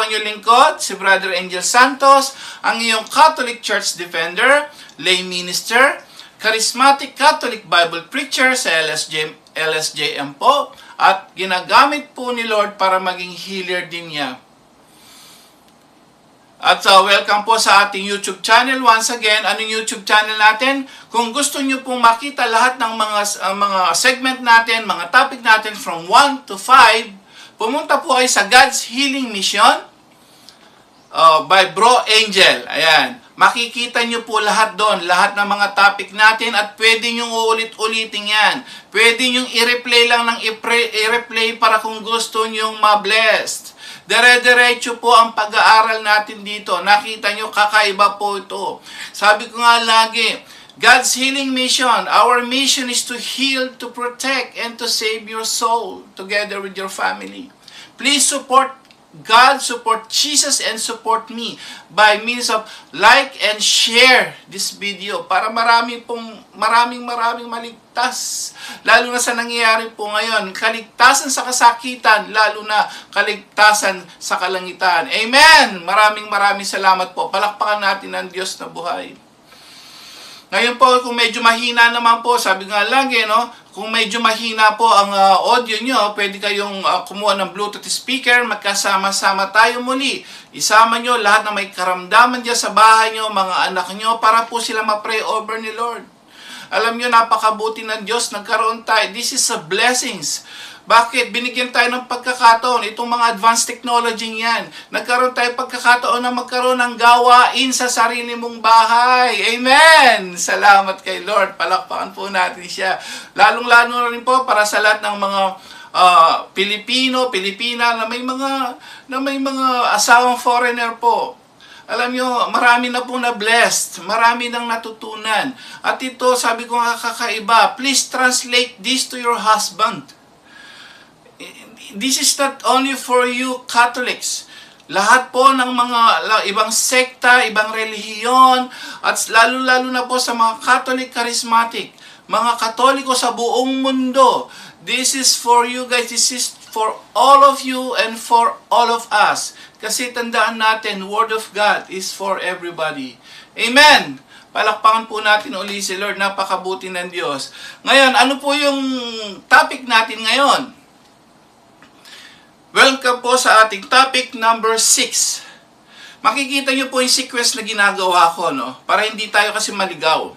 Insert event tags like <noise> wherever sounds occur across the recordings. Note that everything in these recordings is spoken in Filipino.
ang iyong lingkod, si Brother Angel Santos, ang iyong Catholic Church Defender, lay minister, charismatic Catholic Bible preacher sa LSJ, LSJM po, at ginagamit po ni Lord para maging healer din niya. At uh, welcome po sa ating YouTube channel. Once again, anong YouTube channel natin? Kung gusto niyo pong makita lahat ng mga uh, mga segment natin, mga topic natin from 1 to 5, pumunta po kayo sa God's Healing Mission uh, by Bro Angel. Ayan. Makikita nyo po lahat doon, lahat ng mga topic natin at pwede nyo uulit-ulitin yan. Pwede nyo i-replay lang ng i-replay para kung gusto nyo ma-blessed. Dire-diretso po ang pag-aaral natin dito. Nakita nyo, kakaiba po ito. Sabi ko nga lagi, God's healing mission. Our mission is to heal, to protect, and to save your soul together with your family. Please support God, support Jesus, and support me by means of like and share this video para marami pong, maraming maraming maligtas. Lalo na sa nangyayari po ngayon, kaligtasan sa kasakitan, lalo na kaligtasan sa kalangitan. Amen! Maraming maraming salamat po. Palakpakan natin ang Diyos na buhay. Ngayon po, kung medyo mahina naman po, sabi nga lagi, no? Kung medyo mahina po ang uh, audio nyo, pwede kayong uh, kumuha ng Bluetooth speaker, magkasama-sama tayo muli. Isama nyo lahat na may karamdaman dyan sa bahay nyo, mga anak nyo, para po sila ma-pray over ni Lord. Alam nyo, napakabuti ng Diyos, nagkaroon tayo. This is a blessings. Bakit? Binigyan tayo ng pagkakataon. Itong mga advanced technology yan. Nagkaroon tayo pagkakataon na magkaroon ng gawain sa sarili mong bahay. Amen! Salamat kay Lord. Palakpakan po natin siya. Lalong-lalo na rin po para sa lahat ng mga uh, Pilipino, Pilipina na may mga na may mga asawang foreigner po. Alam nyo, marami na po na blessed. Marami nang natutunan. At ito, sabi ko nga kakaiba, please translate this to your husband this is not only for you Catholics. Lahat po ng mga ibang sekta, ibang relihiyon, at lalo-lalo na po sa mga Catholic charismatic, mga Katoliko sa buong mundo. This is for you guys, this is for all of you and for all of us. Kasi tandaan natin, Word of God is for everybody. Amen! Palakpakan po natin uli si Lord, napakabuti ng Diyos. Ngayon, ano po yung topic natin ngayon? Welcome po sa ating topic number 6. Makikita nyo po yung sequence na ginagawa ko, no? Para hindi tayo kasi maligaw.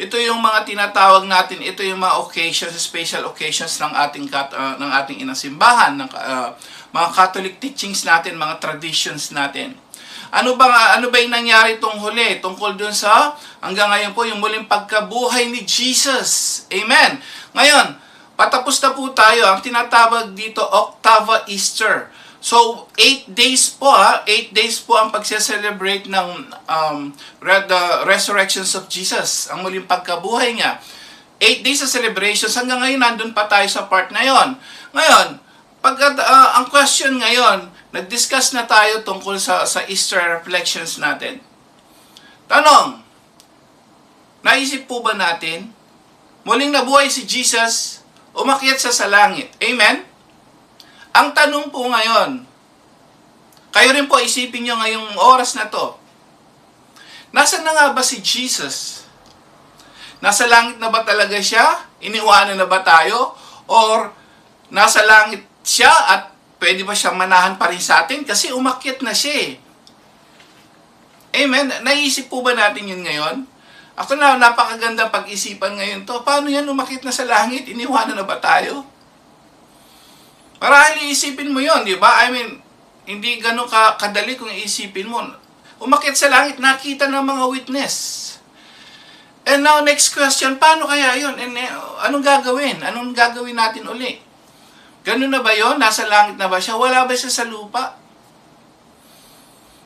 Ito yung mga tinatawag natin, ito yung mga occasions, special occasions ng ating uh, ng ating inang simbahan, ng uh, mga Catholic teachings natin, mga traditions natin. Ano ba ano ba yung nangyari tong huli tungkol dun sa hanggang ngayon po yung muling pagkabuhay ni Jesus. Amen. Ngayon, Patapos na po tayo. Ang tinatawag dito, Octava Easter. So, 8 days po ha, 8 days po ang pagse-celebrate ng um, the resurrections of Jesus, ang muling pagkabuhay niya. 8 days sa celebrations, hanggang ngayon nandun pa tayo sa part na yon. Ngayon, pag, uh, ang question ngayon, nag-discuss na tayo tungkol sa, sa Easter reflections natin. Tanong, naisip po ba natin, muling nabuhay si Jesus, umakyat siya sa langit. Amen? Ang tanong po ngayon, kayo rin po isipin nyo ngayong oras na to, nasa na nga ba si Jesus? Nasa langit na ba talaga siya? Iniwanan na ba tayo? Or nasa langit siya at pwede ba siya manahan pa rin sa atin? Kasi umakyat na siya eh. Amen? Naisip po ba natin yun ngayon? Ako na, napakaganda pag-isipan ngayon to. Paano yan umakit na sa langit? Iniwanan na ba tayo? Marahil iisipin mo yon, di ba? I mean, hindi ganun ka kadali kung iisipin mo. Umakit sa langit, nakita ng mga witness. And now, next question, paano kaya yon? And, uh, anong gagawin? Anong gagawin natin uli? Ganun na ba yon? Nasa langit na ba siya? Wala ba siya sa lupa?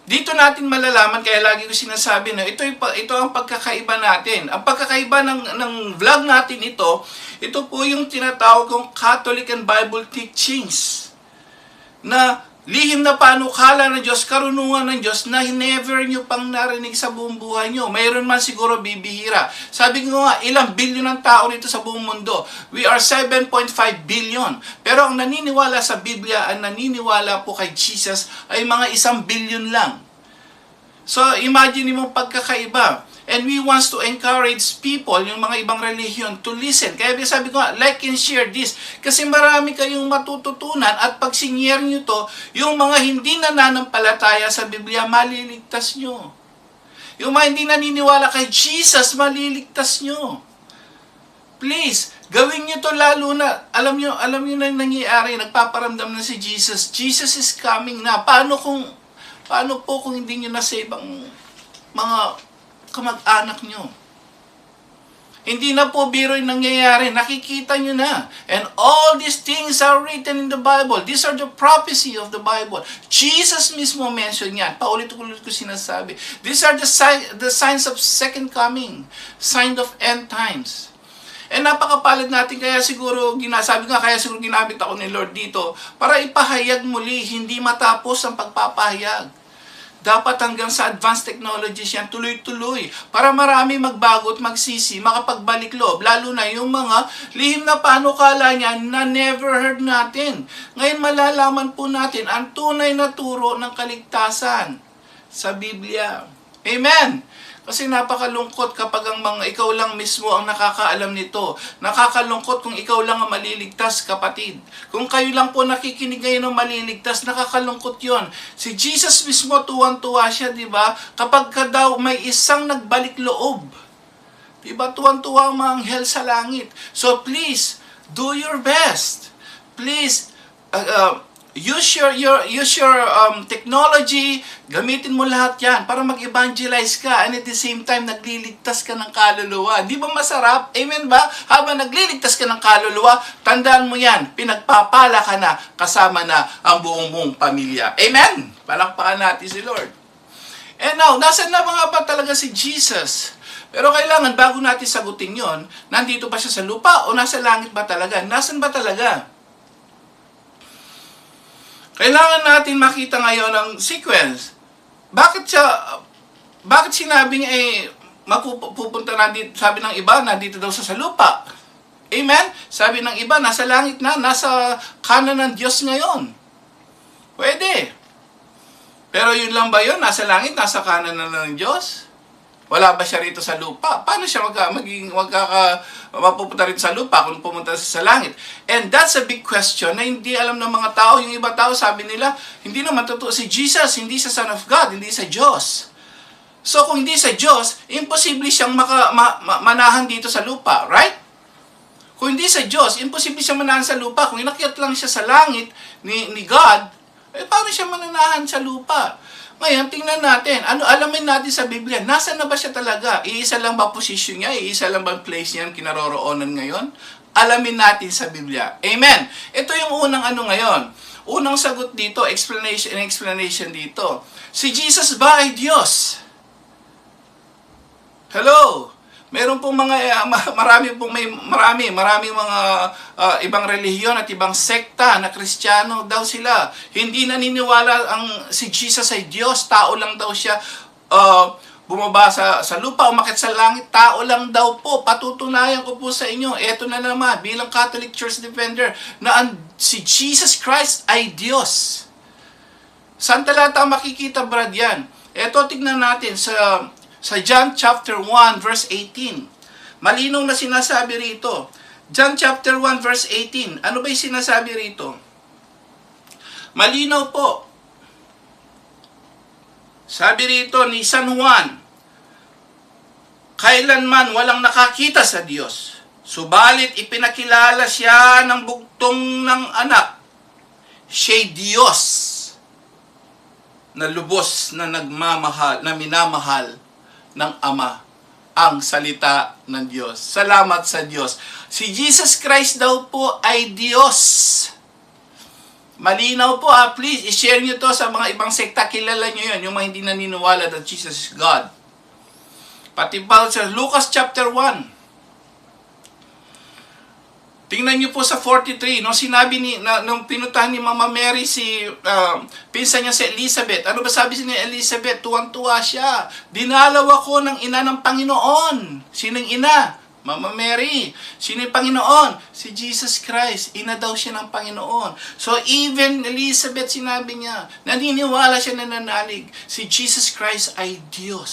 Dito natin malalaman, kaya lagi ko sinasabi na ito, ito ang pagkakaiba natin. Ang pagkakaiba ng, ng vlog natin ito, ito po yung tinatawag kong Catholic and Bible teachings. Na lihim na panukala ng Diyos, karunungan ng Diyos na never nyo pang narinig sa buong buhay nyo. Mayroon man siguro bibihira. Sabi ko nga, ilang bilyon ng tao rito sa buong mundo. We are 7.5 billion. Pero ang naniniwala sa Biblia, ang naniniwala po kay Jesus ay mga isang billion lang. So, imagine mo pagkakaiba. And we wants to encourage people, yung mga ibang relihiyon, to listen. Kaya sabi ko like and share this. Kasi marami kayong matututunan at pag sinyer nyo to, yung mga hindi nananampalataya sa Biblia, maliligtas nyo. Yung mga hindi naniniwala kay Jesus, maliligtas nyo. Please, gawin nyo to lalo na, alam nyo, alam nyo na nangyayari, nagpaparamdam na si Jesus. Jesus is coming na. Paano kung, paano po kung hindi nyo na-save ang mga kamag-anak nyo? Hindi na po biro yung nangyayari. Nakikita nyo na. And all these things are written in the Bible. These are the prophecy of the Bible. Jesus mismo mention yan. Paulit-ulit ko sinasabi. These are the, si- the signs of second coming. Sign of end times. And napakapalad natin kaya siguro ginasabi nga kaya siguro ginamit ako ni Lord dito para ipahayag muli hindi matapos ang pagpapahayag. Dapat hanggang sa advanced technologies yan tuloy-tuloy para marami magbago at magsisi, makapagbalik loob, lalo na yung mga lihim na panukala niya na never heard natin. Ngayon malalaman po natin ang tunay na turo ng kaligtasan sa Biblia. Amen! Kasi napakalungkot kapag ang mga ikaw lang mismo ang nakakaalam nito. Nakakalungkot kung ikaw lang ang maliligtas, kapatid. Kung kayo lang po nakikinig ngayon ng maliligtas, nakakalungkot yon. Si Jesus mismo tuwan-tuwa siya, di ba? Kapag ka daw may isang nagbalik loob. Di ba? Tuwan-tuwa ang mga anghel sa langit. So please, do your best. Please, uh, uh, use your your use your um, technology, gamitin mo lahat 'yan para mag-evangelize ka and at the same time nagliligtas ka ng kaluluwa. Di ba masarap? Amen ba? Habang nagliligtas ka ng kaluluwa, tandaan mo 'yan, pinagpapala ka na kasama na ang buong mong pamilya. Amen. Palakpakan natin si Lord. And now, nasan na mga ba talaga si Jesus? Pero kailangan, bago natin sagutin yon, nandito ba siya sa lupa o nasa langit ba talaga? Nasaan ba talaga? Kailangan natin makita ngayon ang sequence. Bakit siya, bakit sinabi niya eh, mapupunta na dito, sabi ng iba, nandito daw sa sa lupa. Amen? Sabi ng iba, nasa langit na, nasa kanan ng Diyos ngayon. Pwede. Pero yun lang ba yun? Nasa langit, nasa kanan na ng Diyos? Wala ba siya rito sa lupa? Paano siya magka, maging, magkaka, mapupunta rito sa lupa kung pumunta siya sa langit? And that's a big question na hindi alam ng mga tao. Yung iba tao, sabi nila, hindi naman totoo si Jesus, hindi sa Son of God, hindi sa Diyos. So kung hindi sa Diyos, imposible siyang maka, ma, ma, manahan dito sa lupa, right? Kung hindi sa Diyos, imposible siya manahan sa lupa. Kung inakyat lang siya sa langit ni, ni God, eh paano siya mananahan sa lupa? Ngayon, tingnan natin. Ano alamin natin sa Biblia? Nasaan na ba siya talaga? Iisa lang ba position niya? Iisa lang ba place niya kinaroroonan ngayon? Alamin natin sa Biblia. Amen. Ito yung unang ano ngayon. Unang sagot dito, explanation explanation dito. Si Jesus ba ay Diyos? Hello. Meron pong mga ma- marami pong may marami, marami mga ah, ibang relihiyon at ibang sekta na Kristiyano daw sila. Hindi naniniwala ang si Jesus ay Diyos, tao lang daw siya. ah, bumaba sa, sa lupa, umakit sa langit, tao lang daw po. Patutunayan ko po sa inyo, eto na naman, bilang Catholic Church Defender, na ang, si Jesus Christ ay Diyos. Saan talata makikita, Brad, yan? Eto, tignan natin sa sa John chapter 1 verse 18. Malinaw na sinasabi rito. John chapter 1 verse 18. Ano ba 'yung sinasabi rito? Malinaw po. Sabi rito ni San Juan, kailanman walang nakakita sa Diyos. Subalit ipinakilala siya ng bugtong ng anak. Siya'y Diyos na lubos na nagmamahal, na minamahal ng Ama ang salita ng Diyos. Salamat sa Diyos. Si Jesus Christ daw po ay Diyos. Malinaw po ah, please, i-share nyo to sa mga ibang sekta. Kilala nyo yun, yung mga hindi naniniwala that Jesus is God. Pati pa sa Lucas chapter 1. Tingnan niyo po sa 43, nung sinabi ni, na, nung pinuntahan ni Mama Mary si, uh, pinsan niya si Elizabeth, ano ba sabi ni Elizabeth? Tuwang-tuwa siya. Dinalaw ako ng ina ng Panginoon. Sinong ina? Mama Mary. Sino yung Panginoon? Si Jesus Christ. Ina daw siya ng Panginoon. So even Elizabeth sinabi niya, naniniwala siya na nanalig. Si Jesus Christ ay Diyos.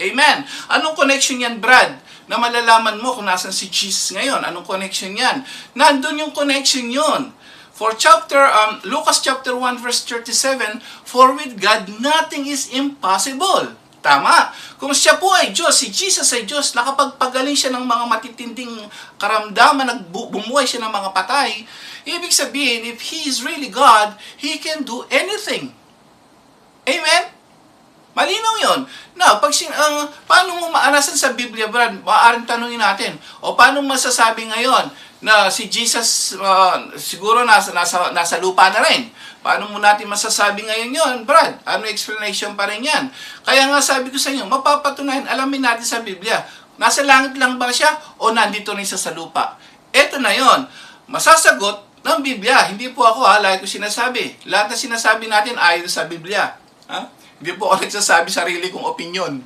Amen. Anong connection yan, Brad? Na malalaman mo kung nasan si Jesus ngayon. Anong connection yan? Nandun yung connection yun. For chapter, um, Lucas chapter 1 verse 37, For with God nothing is impossible. Tama. Kung siya po ay Diyos, si Jesus ay Diyos, nakapagpagaling siya ng mga matitinding karamdaman, nagbumuhay siya ng mga patay, ibig sabihin, if He is really God, He can do anything. Amen? Malinaw yon. Now, pag sin ang paano mo maanasan sa Biblia, Brad? Maaaring tanungin natin. O paano masasabi ngayon na si Jesus uh, siguro nasa, nasa, nasa lupa na rin? Paano mo natin masasabi ngayon yon, Brad? Ano explanation pa rin yan? Kaya nga sabi ko sa inyo, mapapatunayan, alamin natin sa Biblia, nasa langit lang ba siya o nandito rin siya sa lupa? Ito na yon. Masasagot ng Biblia. Hindi po ako ha, lagi ko sinasabi. Lahat na sinasabi natin ayon sa Biblia. Ha? Hindi po ako nagsasabi sarili kong opinion.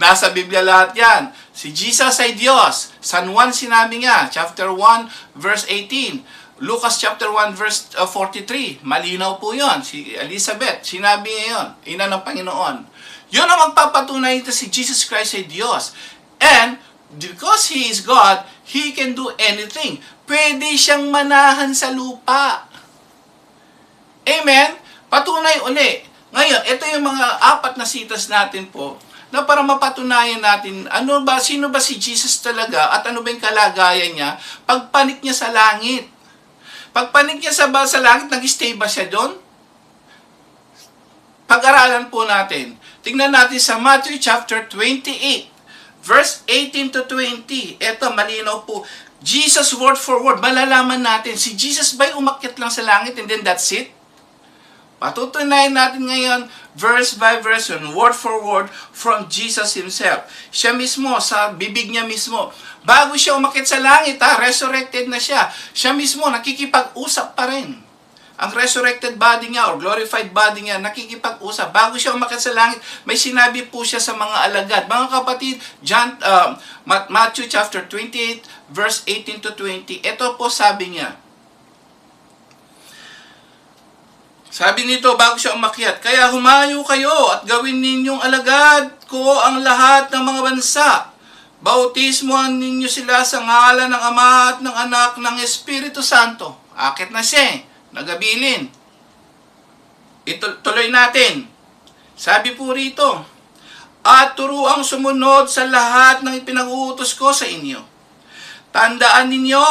Nasa Biblia lahat yan. Si Jesus ay Diyos. San Juan sinabi nga, chapter 1, verse 18. Lucas chapter 1, verse uh, 43. Malinaw po yon. Si Elizabeth, sinabi niya yun. Ina ng Panginoon. Yun ang magpapatunay ito si Jesus Christ ay Diyos. And, because He is God, He can do anything. Pwede siyang manahan sa lupa. Amen? Patunay uli. Ngayon, ito yung mga apat na sitas natin po na para mapatunayan natin ano ba, sino ba si Jesus talaga at ano ba yung kalagayan niya pagpanik niya sa langit. Pagpanik niya sa, sa langit, nag-stay ba siya doon? Pag-aralan po natin. Tingnan natin sa Matthew chapter 28, verse 18 to 20. Ito, malinaw po. Jesus word for word, malalaman natin, si Jesus ba'y umakyat lang sa langit and then that's it? Patutunayan natin ngayon, verse by verse, yun, word for word, from Jesus Himself. Siya mismo, sa bibig niya mismo, bago siya umakit sa langit, ha, resurrected na siya. Siya mismo, nakikipag-usap pa rin. Ang resurrected body niya or glorified body niya, nakikipag-usap. Bago siya umakit sa langit, may sinabi po siya sa mga alagad. Mga kapatid, John, uh, Matthew chapter 28, verse 18 to 20, ito po sabi niya, Sabi nito bago siya umakyat, Kaya humayo kayo at gawin ninyong alagad ko ang lahat ng mga bansa. Bautismohan ninyo sila sa ngalan ng Ama at ng Anak ng Espiritu Santo. Akit na siya eh, nagabilin. Ito, tuloy natin. Sabi po rito, At turuang sumunod sa lahat ng ipinag-uutos ko sa inyo. Tandaan ninyo,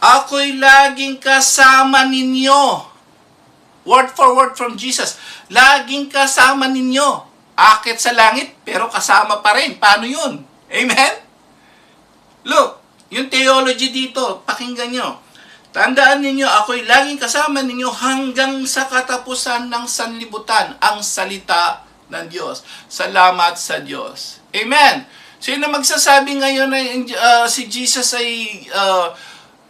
ako'y laging kasama ninyo Word for word from Jesus. Laging kasama ninyo. Akit sa langit, pero kasama pa rin. Paano yun? Amen? Look, yung theology dito, pakinggan nyo. Tandaan ninyo, ako'y laging kasama ninyo hanggang sa katapusan ng sanlibutan, ang salita ng Diyos. Salamat sa Diyos. Amen. Sino magsasabi ngayon na uh, si Jesus ay uh,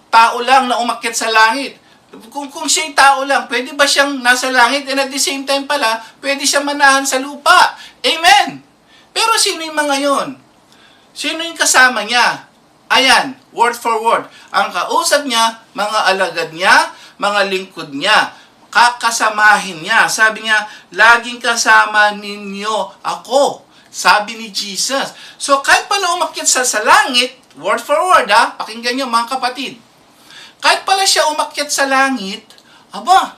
tao lang na umakyat sa langit? Kung, kung siya'y tao lang, pwede ba siyang nasa langit and at the same time pala, pwede siyang manahan sa lupa? Amen! Pero sino yung mga yon? Sino yung kasama niya? Ayan, word for word. Ang kausap niya, mga alagad niya, mga lingkod niya, kakasamahin niya. Sabi niya, laging kasama ninyo ako. Sabi ni Jesus. So, kahit pala umakyat sa, sa langit, word for word ha, pakinggan niyo mga kapatid, kahit pala siya umakyat sa langit, aba,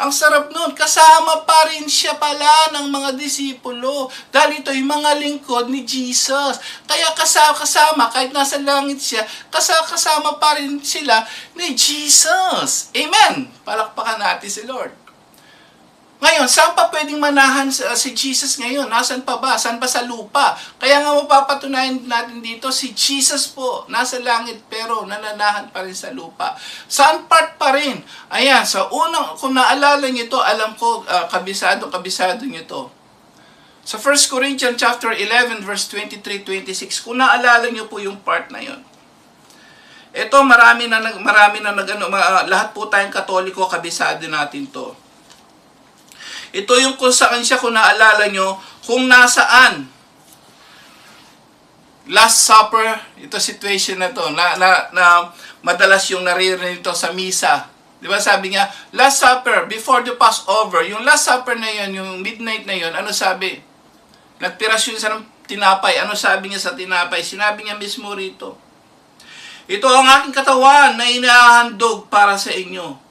ang sarap nun, kasama pa rin siya pala ng mga disipulo. Dahil ito yung mga lingkod ni Jesus. Kaya kasama, kasama kahit nasa langit siya, kasama, kasama pa rin sila ni Jesus. Amen! Palakpakan natin si Lord. Ngayon, saan pa pwedeng manahan si Jesus ngayon? Nasaan pa ba? Saan ba sa lupa? Kaya nga mapapatunayan natin dito, si Jesus po, nasa langit pero nananahan pa rin sa lupa. Saan part pa rin? Ayan, sa unang, kung naalala niyo to, alam ko, uh, kabisado, kabisado niyo to. Sa 1 Corinthians chapter 11 verse 23-26, kung naalala niyo po yung part na yon. Ito marami na marami na nag ano, ma- lahat po tayong Katoliko kabisado natin 'to. Ito yung kung saan siya kung naalala nyo, kung nasaan. Last Supper, ito situation na to, na, na, na madalas yung naririnig ito sa misa. Di ba sabi niya, Last Supper, before the Passover, yung Last Supper na yun, yung midnight na yun, ano sabi? Nagtirasyon siya ng tinapay. Ano sabi niya sa tinapay? Sinabi niya mismo rito. Ito ang aking katawan na inahandog para sa inyo.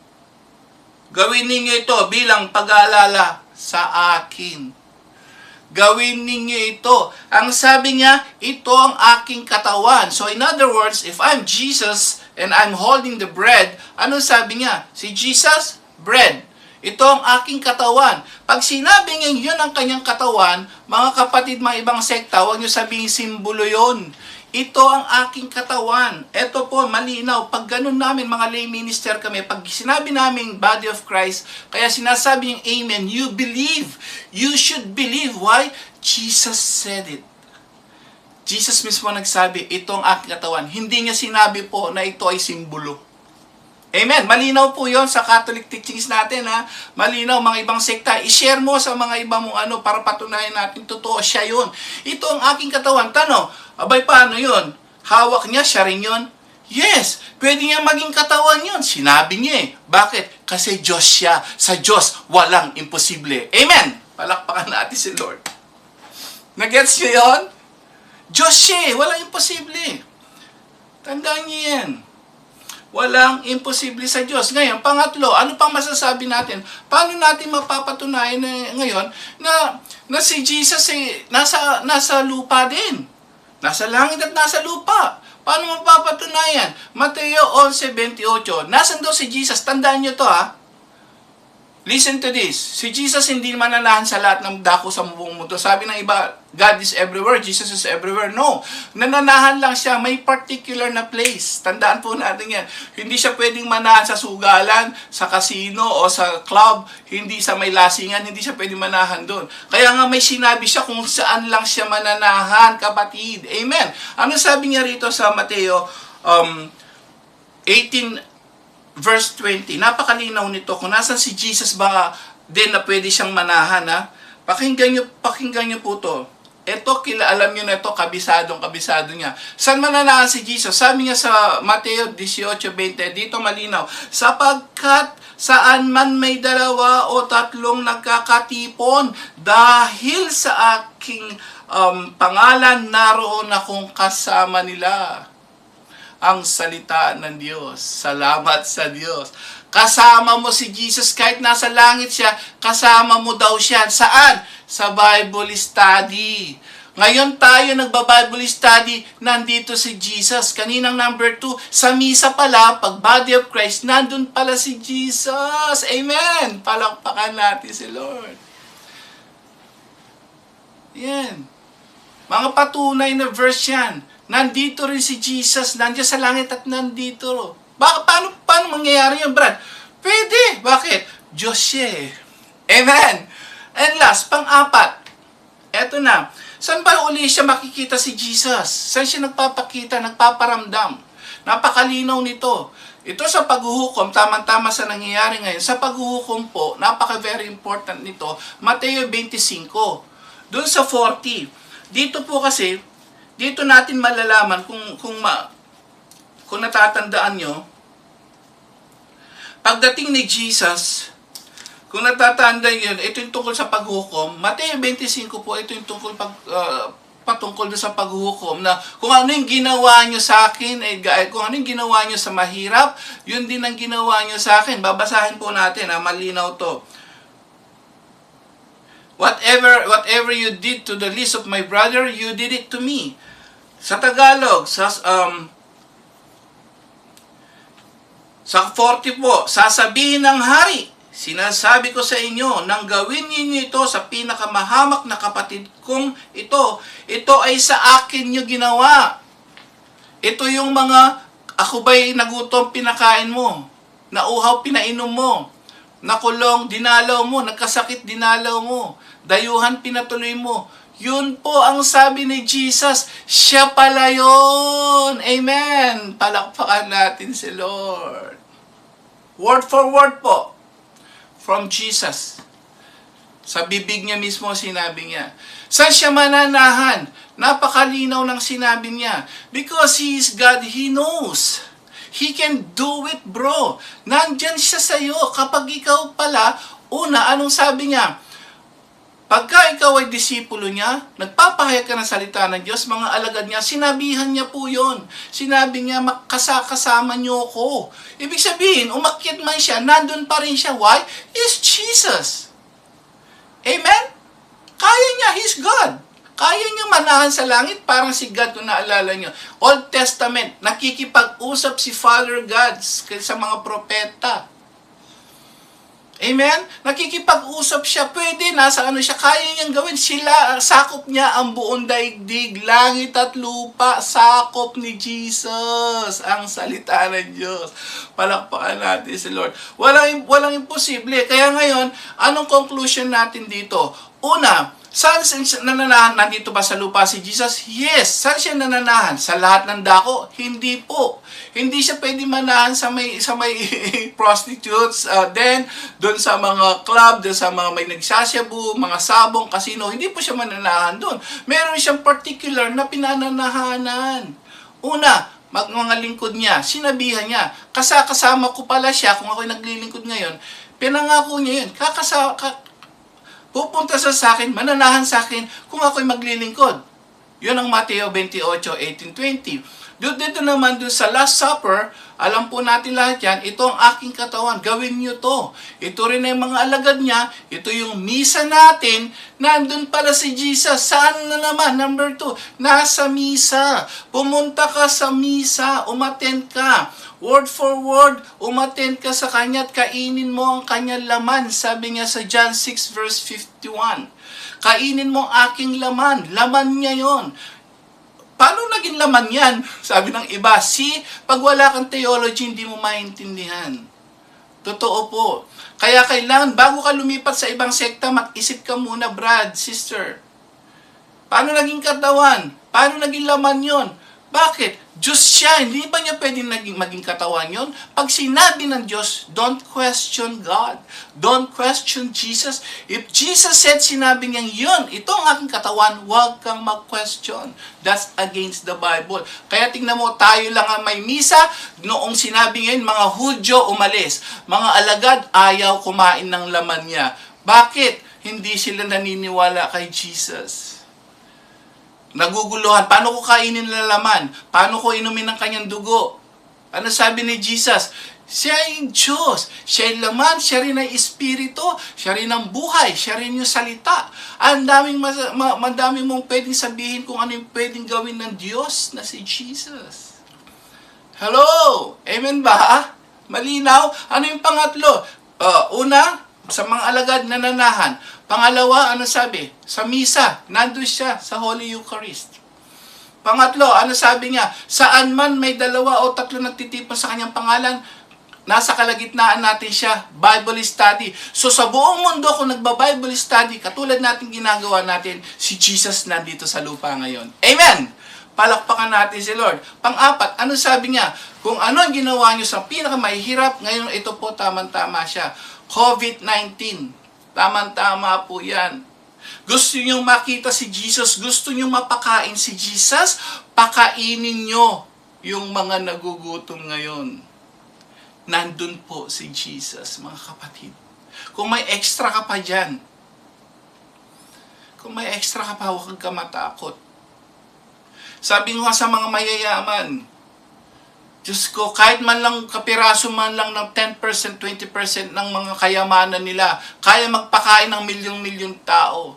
Gawin ninyo ito bilang pag-aalala sa akin. Gawin ninyo ito. Ang sabi niya, ito ang aking katawan. So in other words, if I'm Jesus and I'm holding the bread, ano sabi niya? Si Jesus, bread. Ito ang aking katawan. Pag sinabi niya yun ang kanyang katawan, mga kapatid, mga ibang sekta, huwag niyo sabihin simbolo yon. Ito ang aking katawan. Ito po, malinaw. Pag ganun namin, mga lay minister kami, pag sinabi namin body of Christ, kaya sinasabi yung amen, you believe. You should believe. Why? Jesus said it. Jesus mismo nagsabi, ito ang aking katawan. Hindi niya sinabi po na ito ay simbolo. Amen. Malinaw po yon sa Catholic teachings natin ha. Malinaw mga ibang sekta. I-share mo sa mga iba mong ano para patunayan natin totoo siya yon. Ito ang aking katawan. Tanong, abay paano yon? Hawak niya, siya rin yon? Yes, pwede niya maging katawan yon. Sinabi niya eh. Bakit? Kasi Diyos siya. Sa Diyos, walang imposible. Amen. Palakpakan natin si Lord. Nagets niyo yon? Diyos siya eh. Walang imposible. Tandaan niyo yan. Walang imposible sa Diyos. Ngayon, pangatlo, ano pang masasabi natin? Paano natin mapapatunayan na, ngayon na, na si Jesus ay nasa, nasa lupa din? Nasa langit at nasa lupa. Paano mapapatunayan? Mateo 11.28 Nasaan daw si Jesus? Tandaan nyo to ha. Listen to this. Si Jesus hindi mananahan sa lahat ng dako sa buong mundo. Sabi ng iba, God is everywhere, Jesus is everywhere. No. Nananahan lang siya. May particular na place. Tandaan po natin yan. Hindi siya pwedeng manahan sa sugalan, sa casino, o sa club. Hindi sa may lasingan. Hindi siya pwedeng manahan doon. Kaya nga may sinabi siya kung saan lang siya mananahan, kapatid. Amen. Ano sabi niya rito sa Mateo um, 18 verse 20, napakalinaw nito. Kung nasan si Jesus ba din na pwede siyang manahan, ha? Pakinggan nyo, pakinggan nyo po to. Ito, kila, alam nyo na ito, kabisadong kabisado niya. Saan mananahan si Jesus? Sabi niya sa Mateo 18.20, dito malinaw, sapagkat saan man may dalawa o tatlong nagkakatipon, dahil sa aking um, pangalan, naroon akong kasama nila ang salita ng Diyos. Salamat sa Diyos. Kasama mo si Jesus kahit nasa langit siya, kasama mo daw siya. Saan? Sa Bible study. Ngayon tayo nagba-Bible study, nandito si Jesus. Kaninang number 2, sa misa pala, pag body of Christ, nandun pala si Jesus. Amen! Palakpakan natin si Lord. Yan. Mga patunay na verse yan. Nandito rin si Jesus, nandiyan sa langit at nandito. Baka, paano, paano mangyayari yun, Brad? Pwede. Bakit? Diyos siya eh. Amen. And last, pang-apat. Eto na. Saan ba uli siya makikita si Jesus? Saan siya nagpapakita, nagpaparamdam? Napakalinaw nito. Ito sa paghuhukom, tamang-tama sa nangyayari ngayon. Sa paghuhukom po, napaka-very important nito, Mateo 25. Doon sa 40. Dito po kasi, dito natin malalaman kung kung ma, kung natatandaan nyo, pagdating ni Jesus, kung natatandaan yun, ito yung tungkol sa paghukom. Mateo 25 po, ito yung tungkol pag, ah, patungkol sa paghuhukom na kung ano yung ginawa nyo sa akin, eh, kung ano yung ginawa nyo sa mahirap, yun din ang ginawa nyo sa akin. Babasahin po natin, ha, malinaw to. Whatever whatever you did to the least of my brother, you did it to me. Sa Tagalog, sa um sa 40 po, sasabihin ng hari, sinasabi ko sa inyo, nang gawin ninyo ito sa pinakamahamak na kapatid kong ito, ito ay sa akin nyo ginawa. Ito yung mga, ako ba'y nagutom, pinakain mo. Nauhaw, pinainom mo. Nakulong, dinalaw mo. Nagkasakit, dinalaw mo. Dayuhan, pinatuloy mo. Yun po ang sabi ni Jesus. Siya pala yun. Amen. Palakpakan natin si Lord. Word for word po. From Jesus. Sa bibig niya mismo sinabi niya. Saan siya mananahan? Napakalinaw ng sinabi niya. Because He is God, He knows. He can do it, bro. Nandyan siya sa'yo. Kapag ikaw pala, una, anong sabi niya? Pagka ikaw ay disipulo niya, nagpapahayag ka ng salita ng Diyos, mga alagad niya, sinabihan niya po yon. Sinabi niya, makasakasama niyo ko. Ibig sabihin, umakyat man siya, nandun pa rin siya. Why? Is Jesus. Amen? Kaya niya, He's God. Kaya niya manahan sa langit, parang si God kung naalala niyo. Old Testament, nakikipag-usap si Father God sa mga propeta. Amen? Nakikipag-usap siya. Pwede, nasa ano siya, kaya niyang gawin. Sila, sakop niya ang buong daigdig, langit at lupa, sakop ni Jesus, ang salita ng Diyos. Palakpakan natin si Lord. Walang, walang imposible. Kaya ngayon, anong conclusion natin dito? Una, Saan siya nananahan? Nandito ba sa lupa si Jesus? Yes. Saan siya nananahan? Sa lahat ng dako? Hindi po. Hindi siya pwede manahan sa may sa may <laughs> prostitutes, uh, then doon sa mga club, doon sa mga may nagsasyabu, mga sabong, casino, hindi po siya mananahan doon. Meron siyang particular na pinananahanan. Una, mag mga lingkod niya, sinabihan niya, kasakasama ko pala siya kung ako'y naglilingkod ngayon, pinangako niya yun, kakasa, ka, pupunta sa sa akin, mananahan sa akin kung ako'y maglilingkod. Yun ang Mateo 28, 18, 20. Doon dito naman doon sa Last Supper, alam po natin lahat yan, ito ang aking katawan, gawin niyo to. Ito rin ang mga alagad niya, ito yung misa natin, nandun pala si Jesus. Saan na naman? Number two, nasa misa. Pumunta ka sa misa, umattend ka. Word for word, umattend ka sa kanya at kainin mo ang kanyang laman. Sabi niya sa John 6 verse 51. Kainin mo aking laman. Laman niya yon. Paano naging laman yan? Sabi ng iba, see, pag wala kang theology, hindi mo maintindihan. Totoo po. Kaya kailangan, bago ka lumipat sa ibang sekta, mag-isip ka muna, Brad, sister. Paano naging katawan? Paano naging laman yon? Bakit? Diyos siya. Hindi ba niya pwedeng naging, maging katawan yon? Pag sinabi ng Diyos, don't question God. Don't question Jesus. If Jesus said, sinabi niya yun, ito ang aking katawan, huwag kang mag-question. That's against the Bible. Kaya tingnan mo, tayo lang ang may misa. Noong sinabi ngayon, mga Hudyo umalis. Mga alagad, ayaw kumain ng laman niya. Bakit? Hindi sila naniniwala kay Jesus. Naguguluhan. Paano ko kainin ng laman? Paano ko inumin ng kanyang dugo? Ano sabi ni Jesus? Siya ay Diyos. Siya ay laman. Siya rin ay Espiritu. Siya rin ang buhay. Siya rin yung salita. Ang daming, mas- ma- madaming mong pwedeng sabihin kung ano yung pwedeng gawin ng Diyos na si Jesus. Hello? Amen ba? Malinaw? Ano yung pangatlo? Uh, una, sa mga alagad na nanahan. Pangalawa, ano sabi? Sa misa, nandun siya sa Holy Eucharist. Pangatlo, ano sabi niya? Saan man may dalawa o tatlo nagtitipon sa kanyang pangalan, nasa kalagitnaan natin siya, Bible study. So sa buong mundo, kung nagba-Bible study, katulad natin ginagawa natin, si Jesus nandito sa lupa ngayon. Amen! Palakpakan natin si Lord. Pang-apat, ano sabi niya? Kung ano ang ginawa niyo sa pinakamahirap, ngayon ito po tamang-tama siya. COVID-19. Tamang-tama po yan. Gusto nyo makita si Jesus, gusto nyo mapakain si Jesus, pakainin nyo yung mga nagugutom ngayon. Nandun po si Jesus, mga kapatid. Kung may extra ka pa dyan, kung may extra ka pa, huwag ka matakot. Sabi nga sa mga mayayaman, Diyos ko, kahit man lang kapiraso man lang ng 10%, 20% ng mga kayamanan nila, kaya magpakain ng milyong-milyong tao.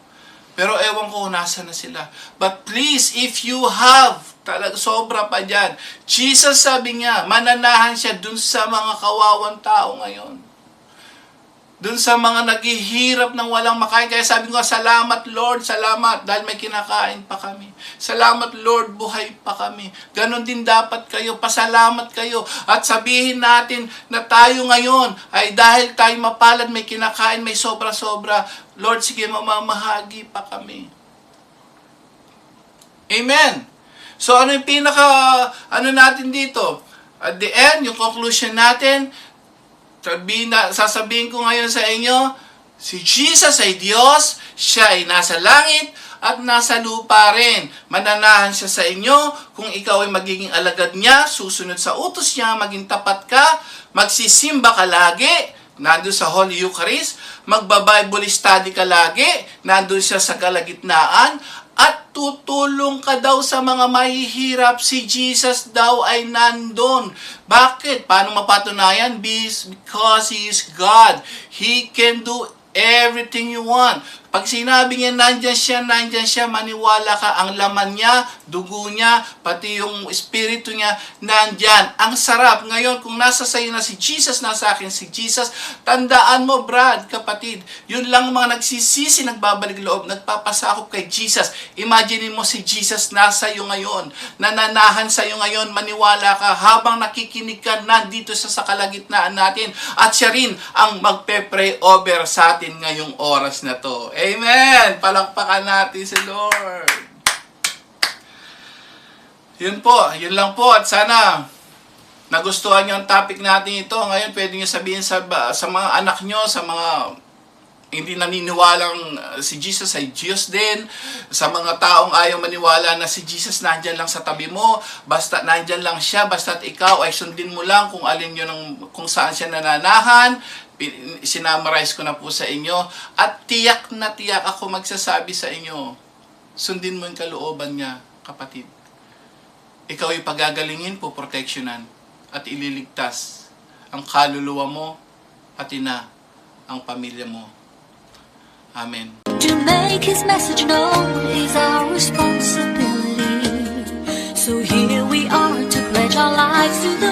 Pero ewan ko, nasa na sila. But please, if you have, talaga sobra pa dyan. Jesus sabi niya, mananahan siya dun sa mga kawawang tao ngayon. Dun sa mga naghihirap ng walang makain. Kaya sabi ko, salamat Lord, salamat dahil may kinakain pa kami. Salamat Lord, buhay pa kami. Ganon din dapat kayo, pasalamat kayo. At sabihin natin na tayo ngayon ay dahil tayo mapalad, may kinakain, may sobra-sobra. Lord, sige mamamahagi pa kami. Amen. So ano yung pinaka ano natin dito? At the end, yung conclusion natin, sabihin na, sasabihin ko ngayon sa inyo, si Jesus ay Diyos, siya ay nasa langit at nasa lupa rin. Mananahan siya sa inyo kung ikaw ay magiging alagad niya, susunod sa utos niya, maging tapat ka, magsisimba ka lagi, nandun sa Holy Eucharist, magba-Bible study ka lagi, nandun siya sa kalagitnaan, at tutulong ka daw sa mga mahihirap. Si Jesus daw ay nandun. Bakit? Paano mapatunayan? Because He is God. He can do everything you want. Pag sinabi niya nandyan siya, nandyan siya, maniwala ka, ang laman niya, dugo niya, pati yung espiritu niya, nandyan. Ang sarap. Ngayon, kung nasa sa'yo na si Jesus, nasa akin si Jesus, tandaan mo, Brad, kapatid, yun lang mga nagsisisi, nagbabalik loob, nagpapasakop kay Jesus. Imagine mo si Jesus nasa iyo ngayon, nananahan sa iyo ngayon, maniwala ka, habang nakikinig ka, nandito sa sa kalagitnaan natin, at siya rin ang magpe-pray over sa atin ngayong oras na to. Amen! Palakpakan natin si Lord. Yun po, yun lang po at sana nagustuhan niyo ang topic natin ito. Ngayon pwede niyo sabihin sa, sa mga anak niyo, sa mga hindi naniniwalang uh, si Jesus ay Diyos din. Sa mga taong ayaw maniwala na si Jesus nandyan lang sa tabi mo, basta nandyan lang siya, basta ikaw ay sundin mo lang kung alin yun ang, kung saan siya nananahan. Sinamarize ko na po sa inyo. At tiyak na tiyak ako magsasabi sa inyo, sundin mo yung kalooban niya, kapatid. Ikaw ay pagagalingin po, proteksyonan at ililigtas ang kaluluwa mo, pati na ang pamilya mo. Amen. To make his message known is our responsibility. So here we are to pledge our lives to the